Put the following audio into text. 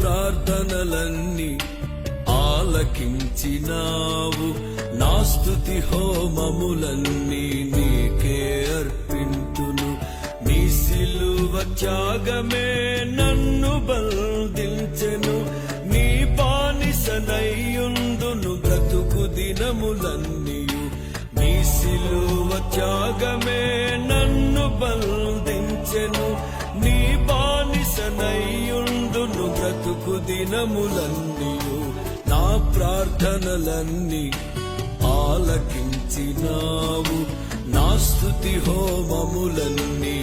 ప్రార్థనలన్నీ ఆలకించినావు. నా స్థుతి హోమములన్నీ నీకే అర్పింతును. నీ సిలువ త్యాగమే నన్ను బంధించెను. నీ బానిసనయ్యుందును బ్రతుకు దినములన్నీయు. నీ సిలువ త్యాగమే నన్ను బంధించెను. బ్రతుకు దినములన్నీయు నా ప్రార్థనలన్నీ ఆలకించినావు. నా స్థుతి హోమములన్నీ